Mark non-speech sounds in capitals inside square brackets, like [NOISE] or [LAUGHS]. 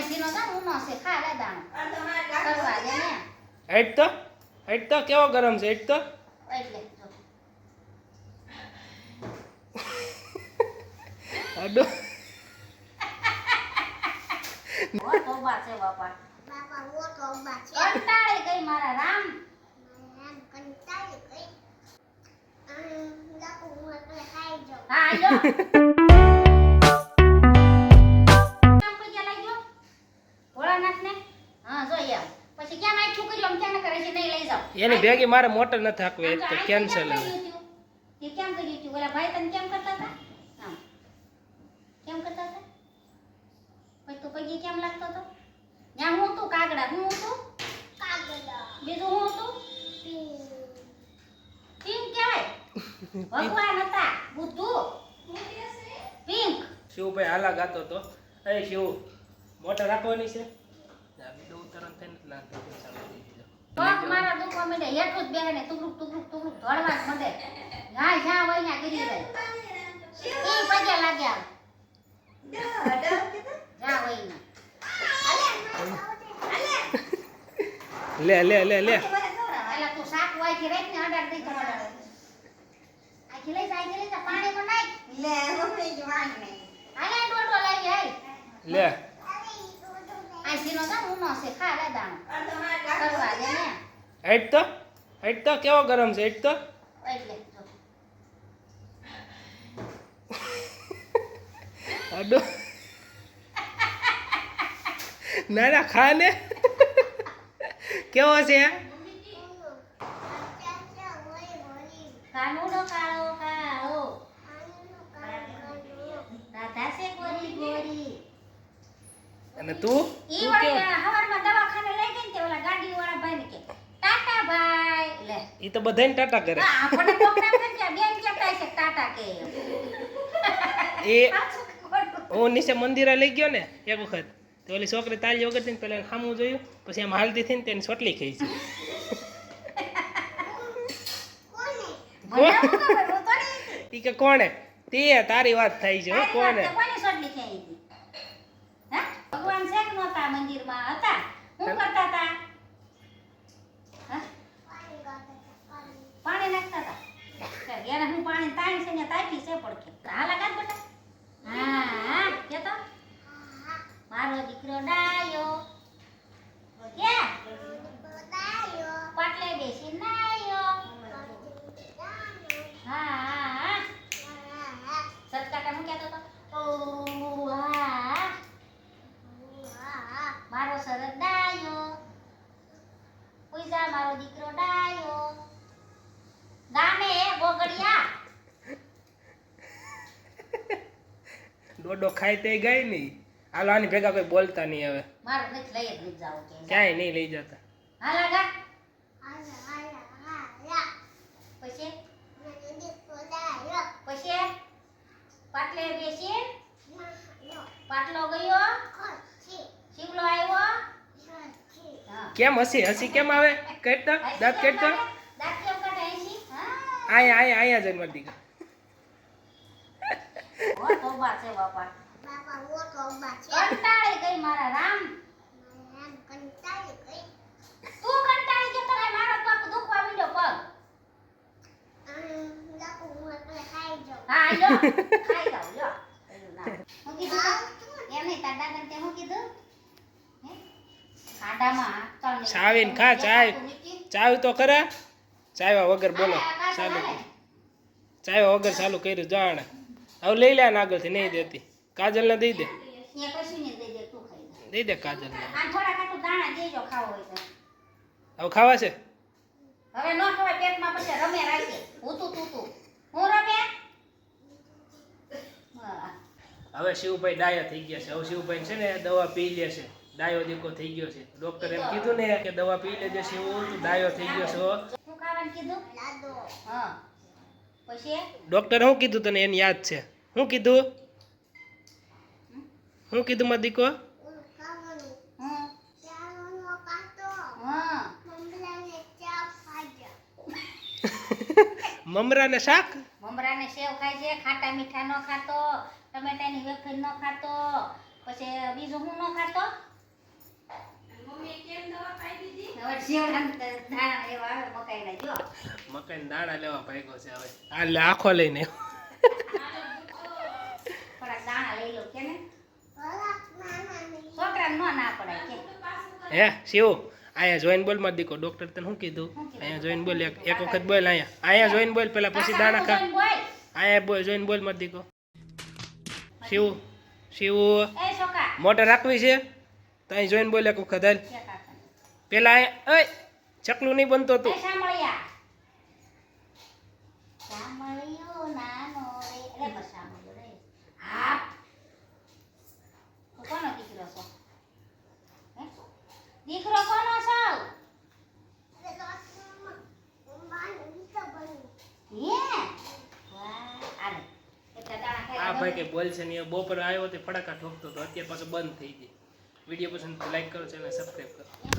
આઈસીનો તો ઊનો છે ખા લે દાણો કરવા દે ને હેટ તો હેટ તો કેવો ગરમ છે એટ તો એટલે અડો ઓ તોબા છે બાપા કંટાળી ગઈ મારા રામ હા એની ભેગી મારે મોટર નથી હાંકવી એક તો કેન્સલ કેમ હવે. કર્યું એ કેમ કર્યું હતું ઓલા ભાઈ તને કેમ કરતા હતા? આમ. કેમ કરતા હતા? પછી તું પૈકી કેમ લાગતો હતો? ત્યાં હું હતું? કાગડા. હું હતું? બીજું હું હતું? પિંક. કહેવાય [LAUGHS] ભગવાન હતા. બુદ્ધુ. પિંક. શિવભાઈ હાલા ગાતો તો એ શિવ મોટર રાખવાની છે? બીજું ઉતારણ થઈને. ચાલો. પગ મારા દુખવા માંડે હેઠું જ બેહે ને ટુકડુક ટુકડુક ટુકડુક ધોળવા જ માંડે. હા જ્યાં હોય ત્યાં ગીરી જાય એ પગે લાગ્યા જ્યાં હોય ને લે લે લે લે. પેલા તું શાક વાયથી રાખ ને અડાડ દઈ તો અડાડ આખી લઈ જા લે લઈ જા પાણી તો નાખ. હાલે ડોડો લઈ આય લે. આ તો ઊનો છે ખા દાણો કરવા દે ને હેટ તો હેટ તો કેવો ગરમ છે હેટ તો એટલે અડો ના ના ખા ને કેવો છે કાનુડો કાળો રાધા છે ગોરી ગોરી અને તું? ઈ વળી હવારમાં દવાખાને લઈ ગઈ ને તે ઓલા ગાડી વાળા ભાઈને કે ટાટા ભાઈ. લે. એ તો બધાને ટાટા કરે. આપણે તો એમ કે બેન કહેતા છે ટાટા કે. એ [LAUGHS] હું નીચે મંદિરે લઈ ગયો ને એક વખત તો ઓલી છોકરી તાલી વગર હતી ને પેલા ખામું જોયું પછી આમ હાલતી થઈ ને તેની ચોટલી ખાઈ છે. ઈ કે કોણે? તે તારી વાત થાય છે હો તારી કોને વાત તો કોની સોટલી ખાઈ હતી? હા? ભગવાન છે કે નહોતા મંદિરમાં હતા? શું કરતા હતા? હા? પાણી નાખતા હતા? એને હું પાણી તાણી છે ને તાપી છે પડખે. હાલા કાઢ બેટા. હા હા કે તો મારો દીકરો ડાયો. કે પાટલે બેસી નાયો હા હા હા સતકાકા હું કહેતો હતો ઓ હા મારો ડાયો પૂજા મારો દીકરો ડાયો. ગામે ગોગડિયા ડોડો ખાઈ તે ગઈ નહીં હાલો આની ભેગા કોઈ બોલતા નહીં હવે. મારે નથી લઈ જ નહીં જાવ ક્યાંય નહીં લઈ જતા. હાલા ગા પછી પછી પાટલે બેસી પાટલો ગયો શિવલો આવ્યો હા કેમ હસી? હસી કેમ આવે? કેટતા દાંત કેટતા આયા આયા આયા જઈને મારી દીકરા? ખાડામાં. ચાવીને ખા, ચાય. ચાવ તો ખરા. ચાવ્યા વગર બોલો. ચાલુ. ચાવ્યા વગર ચાલુ કર્યું જાણે. હવે લઈ લે ને આગળથી નહીં દેતી. કાજલને દઈ દે. દઈ દે તું દઈ દે કાજલને. આ થોડા ખાટું દાણા દેજો ખાવો હોય તો. હવે ખાવા છે? હવે ન ખવાય પેટમાં પછી રમે રાખે. હું તું તું તું હું. રમે હવે શિવભાઈ ડાયા થઈ ગયા છે. હવે શિવભાઈ છે ને દવા પી લે છે. ડાયો દીકો થઈ ગયો છે. ડોક્ટર એમ કીધું ને કે દવા પી લેજે શિવ તું ડાયો થઈ ગયો છો શું ખાવાનું કીધું? હા. પછી? ડોક્ટર શું કીધું તને એને યાદ છે? શું કીધું? શું કીધું મારો દીકો? [LAUGHS] મમરાને શાક? મમરાને સેવ ખાય છે ખાટા મીઠા ન ખાતો ટમેટાની વેફર ન ખાતો પછી બીજું હું ન ખાતો હવે શિયાળામાં તો દાણા લેવા આવે મકાઈના જો મકાઈ દાણા લેવા ભાગ્યો છે હવે. આ લે આખો લઈને. થોડાક દાણા લઈ લો કે ને છોકરાને ન ના પડાય કે. હે શિવ અહીંયા જોઈન બોલમાં દીકો. ડોક્ટર તને શું કીધું? અહીંયા જોઈન બોલ એક એક વખત બોલ અહીંયા અહીંયા જોઈન બોલ પેલા પછી દાણા ખા. બોલ. અહીંયા બોલ જોઈન બોલમાં દીકો. શિવ શિવ. એ મોટર રાખવી છે? તો અહીં જોઈન બોલ એક વખત કે કાકા. પેલા એ ચકલું નહીં બનતો તું. દીકરો કોનો છો? આ ભાઈ કે બોલ છે ને એ બપોર આવ્યો તે ફટાકા ઠોકતો હતો અત્યારે પાછો બંધ થઈ ગઈ વીડિયો પસંદ લાઈક કરો ચેનલ સબસ્ક્રાઈબ કરો.